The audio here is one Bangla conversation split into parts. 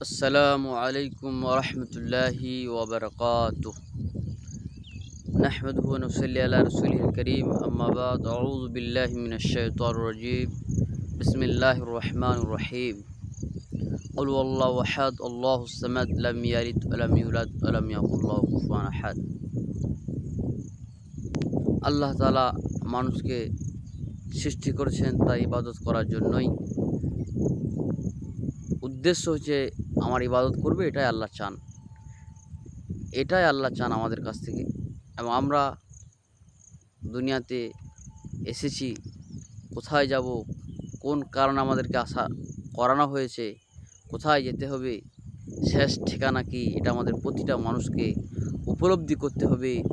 السلام عليكم ورحمة الله وبركاته نحمده ونصلي على رسوله الكريم أما بعد أعوذ بالله من الشيطان الرجيم بسم الله الرحمن الرحيم قل والله أحد الله الصمد لم يلد ولم يولد ولم يكن له كفوا أحد আল্লাহ তালা মানুষকে সৃষ্টি করেছেন তাই ইবাদত করার জন্যই উদ্দেশ্য হচ্ছে আমার ইবাদত করবে, এটাই আল্লাহ চান। এটাই আল্লাহ চান আমাদের কাছ থেকে। এবং আমরা দুনিয়াতে এসেছি, কোথায় যাব, কোন কারণ আমাদেরকে আসা করানো হয়েছে, কোথায় যেতে হবে, শেষ ঠিকানা কি, এটা আমাদের প্রতিটা মানুষকে উপলব্ধি করতে হবে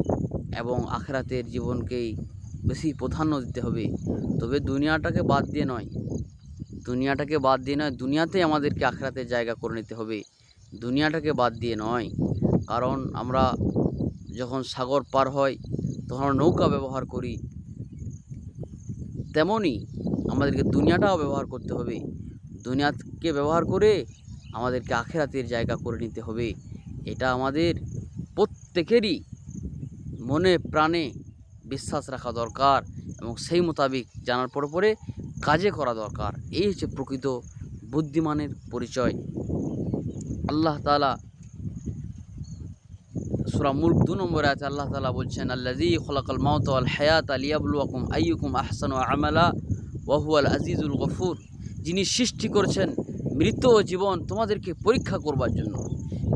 এবং আখেরাতের জীবনকেই বেশি প্রাধান্য দিতে হবে। তবে দুনিয়াটাকে বাদ দিয়ে নয় দুনিয়াটাকে বাদ দিয়ে নয়, দুনিয়াতেই আমাদেরকে আখেরাতের জায়গা করে নিতে হবে। দুনিয়াটাকে বাদ দিয়ে নয়। কারণ আমরা যখন সাগর পার হয় তখন নৌকা ব্যবহার করি। তেমনই আমাদেরকে দুনিয়াটাও ব্যবহার করতে হবে। দুনিয়াকে ব্যবহার করে আমাদেরকে আখেরাতের জায়গা করে নিতে হবে। এটা আমাদের প্রত্যেকেরই মনে প্রাণে বিশ্বাস রাখা দরকার এবং সেই মোতাবিক জানার পরে পরে কাজে করা দরকার। এই হচ্ছে প্রকৃত বুদ্ধিমানের পরিচয়। আল্লাহ তালা সুরা মুল্ক দু নম্বরে আছে, আল্লাহ তালা বলছেন আল্লাজি খলাকাল আল হায়াত আলিয়াবুয়াকুম আইয়ুকুম আহসান আমালা ওয়াহু আল আজিজুল গফুর। যিনি সৃষ্টি করেছেন মৃত ও জীবন তোমাদেরকে পরীক্ষা করবার জন্য।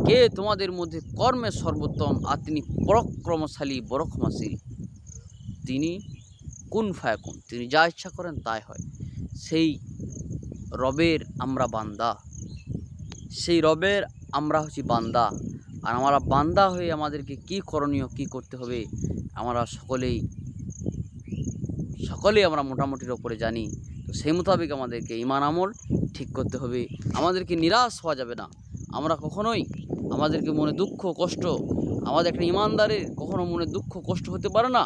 কে তোমাদের মধ্যে কর্মে সর্বোত্তম আর তিনি পরাক্রমশালী বরক্ষমাশীল তিনি কোন ফায়াকুন তিনি যা ইচ্ছা করেন তাই হয়। সেই রবের আমরা বান্দা। সেই রবের আমরা হচ্ছি বান্দা। আর আমরা বান্দা হয়ে আমাদেরকে কি করণীয়, কি করতে হবে, আমরা সকলেই সকলেই আমরা মোটামুটির ওপরে জানি। তো সেই মোতাবেক আমাদেরকে ইমান আমল ঠিক করতে হবে। আমাদেরকে নিরাশ হওয়া যাবে না। আমরা কখনোই আমাদেরকে মনে দুঃখ, কষ্ট, আমাদের একটা ইমানদারের কখনো মনে দুঃখ, কষ্ট হতে পারে না।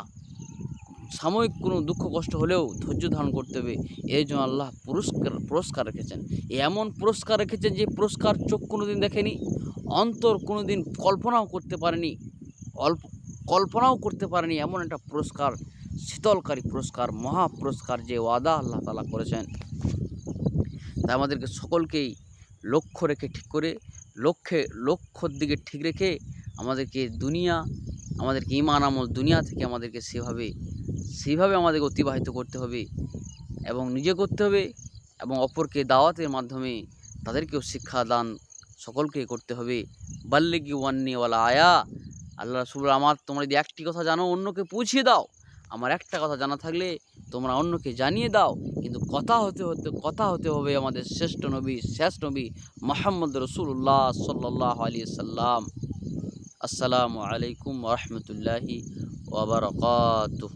সাময়িক কোনো দুঃখ, কষ্ট হলেও ধৈর্য ধারণ করতে হবে। এই জন্য আল্লাহ পুরস্কার পুরস্কার রেখেছেন। এমন পুরস্কার রেখেছেন যে পুরস্কার চোখ কোনো দিন দেখেনি, অন্তর কোনো দিন কল্পনাও করতে পারেনি, অল্প, কল্পনাও করতে পারেনি এমন একটা পুরস্কার, শীতলকারী পুরস্কার, মহা পুরস্কার যে ওয়াদা আল্লাহ তালা করেছেন। তাই আমাদেরকে সকলকেই লক্ষ্য রেখে ঠিক করে, লক্ষ্যে, লক্ষ্যর দিকে ঠিক রেখে আমাদেরকে দুনিয়া, আমাদেরকে ইমান আমল দুনিয়া থেকে আমাদেরকে সেভাবে সেইভাবে আমাদেরকে অতিবাহিত করতে হবে এবং নিজে করতে হবে এবং অপরকে দাওয়াতের মাধ্যমে তাদেরকেও শিক্ষা দান সকলকে করতে হবে। বাল্লিগি ওয়ান্নিওয়ালা আয়া। আল্লাহ রসুল আমার তোমরা যদি একটি কথা জানো, অন্যকে পৌঁছিয়ে দাও। আমার একটা কথা জানা থাকলে তোমরা অন্যকে জানিয়ে দাও। কিন্তু কথা হতে হতে, কথা হতে হবে আমাদের শ্রেষ্ঠ নবী শেষ নবী মোহাম্মদ রসুল্লাহ সাল্লাহ আলী সাল্লাম। আসসালামু আলাইকুম রহমতুল্লাহি ওবরকাতুহ